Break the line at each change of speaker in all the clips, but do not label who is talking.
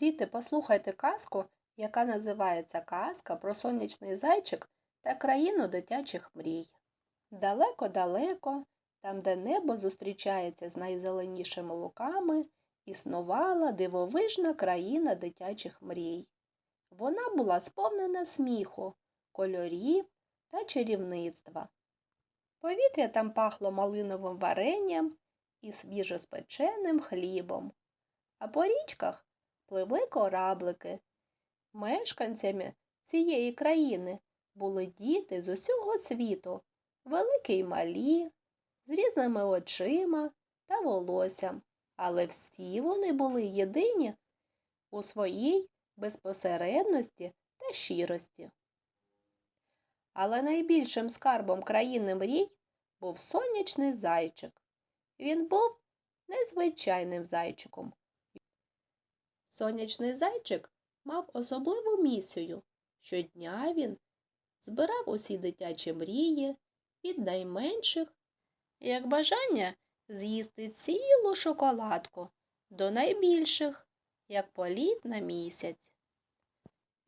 Діти, послухайте казку, яка називається Казка про сонячний зайчик та країну дитячих мрій. Далеко-далеко, там, де небо зустрічається з найзеленішими луками, існувала дивовижна країна дитячих мрій. Вона була сповнена сміху, кольорів та чарівництва. Повітря там пахло малиновим варенням і свіжоспеченим хлібом, а по річках пливли кораблики. Мешканцями цієї країни були діти з усього світу, великі й малі, з різними очима та волоссям, але всі вони були єдині у своїй безпосередності та щирості. Але найбільшим скарбом країни мрій був сонячний зайчик. Він був незвичайним зайчиком. Сонячний зайчик мав особливу місію. Щодня він збирав усі дитячі мрії від найменших, як бажання з'їсти цілу шоколадку, до найбільших, як політ на місяць.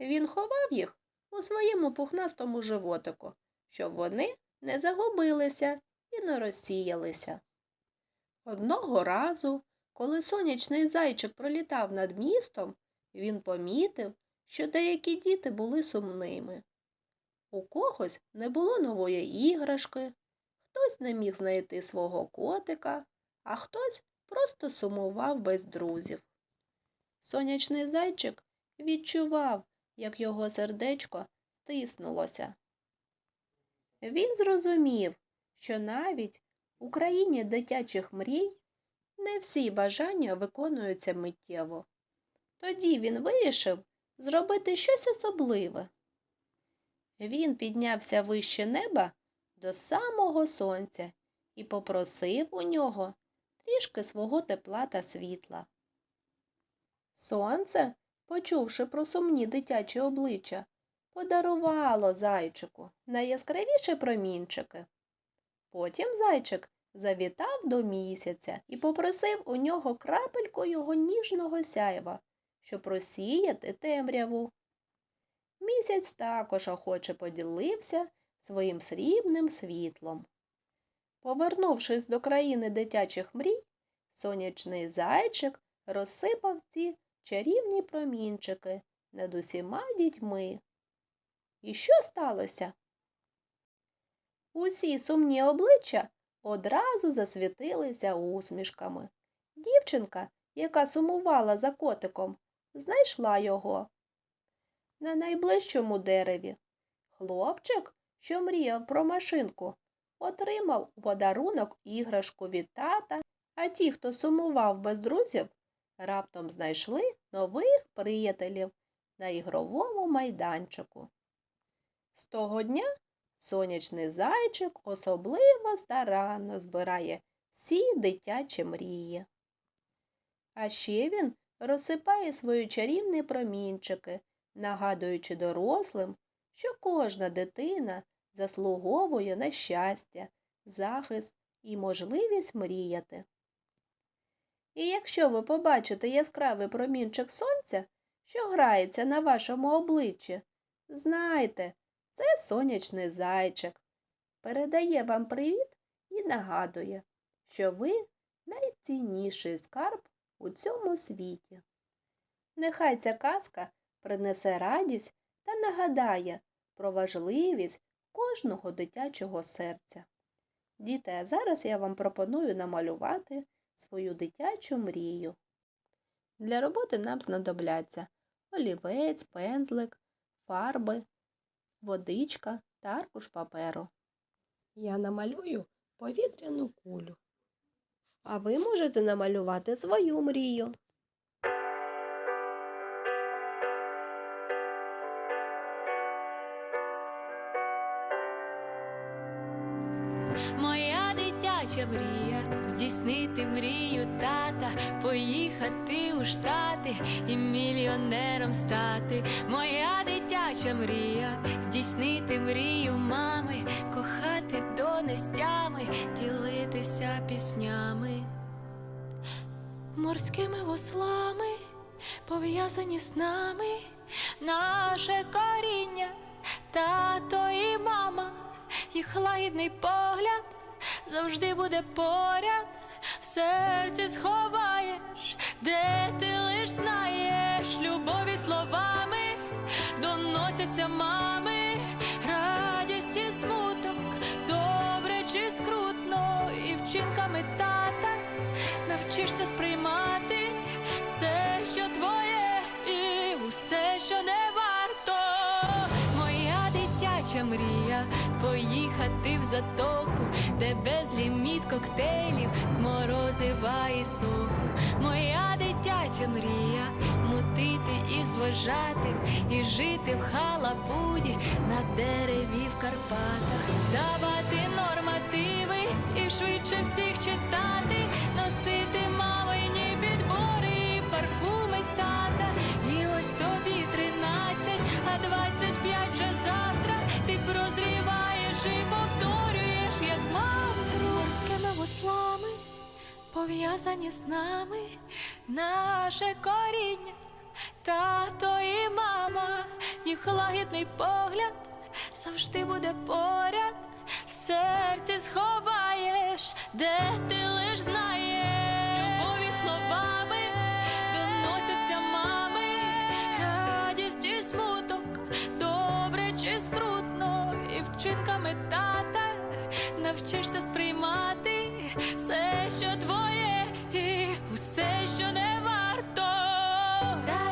Він ховав їх у своєму пухнастому животику, щоб вони не загубилися і не розсіялися. Одного разу, коли сонячний зайчик пролітав над містом, він помітив, що деякі діти були сумними. У когось не було нової іграшки, хтось не міг знайти свого котика, а хтось просто сумував без друзів. Сонячний зайчик відчував, як його сердечко стиснулося. Він зрозумів, що навіть у країні дитячих мрій не всі бажання виконуються миттєво. Тоді він вирішив зробити щось особливе. Він піднявся вище неба до самого сонця і попросив у нього трішки свого тепла та світла. Сонце, почувши про сумні дитячі обличчя, подарувало зайчику найяскравіші промінчики. Потім зайчик завітав до місяця і попросив у нього крапельку його ніжного сяйва, щоб просіяти темряву. Місяць також охоче поділився своїм срібним світлом. Повернувшись до країни дитячих мрій, сонячний зайчик розсипав ці чарівні промінчики над усіма дітьми. І що сталося? Усі сумні обличчя одразу засвітилися усмішками. Дівчинка, яка сумувала за котиком, знайшла його. На найближчому дереві хлопчик, що мріяв про машинку, отримав у подарунок іграшку від тата, а ті, хто сумував без друзів, раптом знайшли нових приятелів на ігровому майданчику. З того дня сонячний зайчик особливо старанно збирає всі дитячі мрії. А ще він розсипає свої чарівні промінчики, нагадуючи дорослим, що кожна дитина заслуговує на щастя, захист і можливість мріяти. І якщо ви побачите яскравий промінчик сонця, що грається на вашому обличчі, знайте, це сонячний зайчик. Передає вам привіт і нагадує, що ви найцінніший скарб у цьому світі. Нехай ця казка принесе радість та нагадає про важливість кожного дитячого серця. Діти, а зараз я вам пропоную намалювати свою дитячу мрію. Для роботи нам знадобляться олівець, пензлик, фарби, водичка та аркуш паперу. Я намалюю повітряну кулю. А ви можете намалювати свою мрію.
Моя дитяча мрія здійснити мрію тата, поїхати у штати і мільйонером стати. Моя дитяча мрія. Здійснити мрію мами, кохати донестями, ділитися піснями, морськими вуслами, пов'язані з нами, наше коріння, тато і мама, їх лагідний погляд завжди буде поряд, в серці сховаєш, де ти лиш знаєш, любові словами доносяться мами, радість і смуток, добре чи скрутно, і вчинками мрія поїхати в затоку, де безліміт коктейлів з морозива і соку. Моя дитяча мрія мутити і зважати, і жити в халапуді на дереві в Карпатах, здавати нормативи пов'язані з нами, наше коріння, тато і мама, їх лагідний погляд завжди буде поряд, в серці сховаєш, де ти лиш знаєш, Die.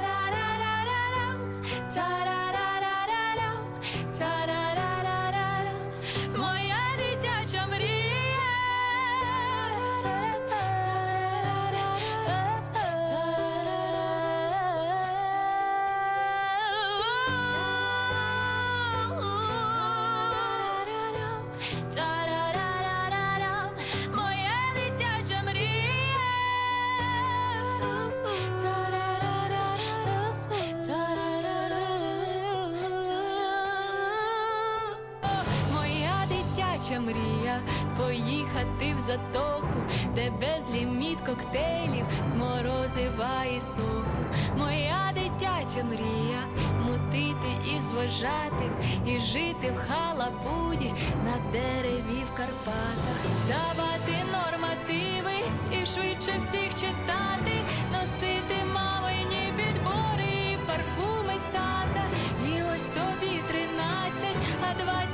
Дитяча мрія поїхати в затоку, де безліміт коктейлів з морозива і соку. Моя дитяча мрія мутити і зважати, і жити в халапуді на дереві в Карпатах, здавати нормативи і швидше всіх читати, носити мамині підбори, і парфуми тата. І ось тобі тринадцять, а двадцять.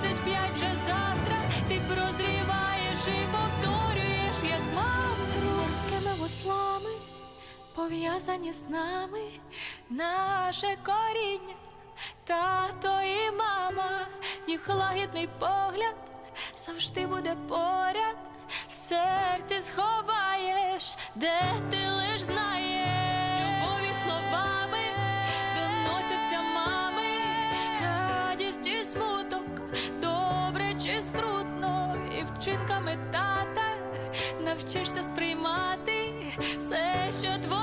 Ти прозріваєш і повторюєш, як мантру. Морськими вуслами, пов'язані з нами, наше коріння, тато і мама, їх лагідний погляд завжди буде поряд, в серці сховаєш, де ти вчишся сприймати все, що твоє.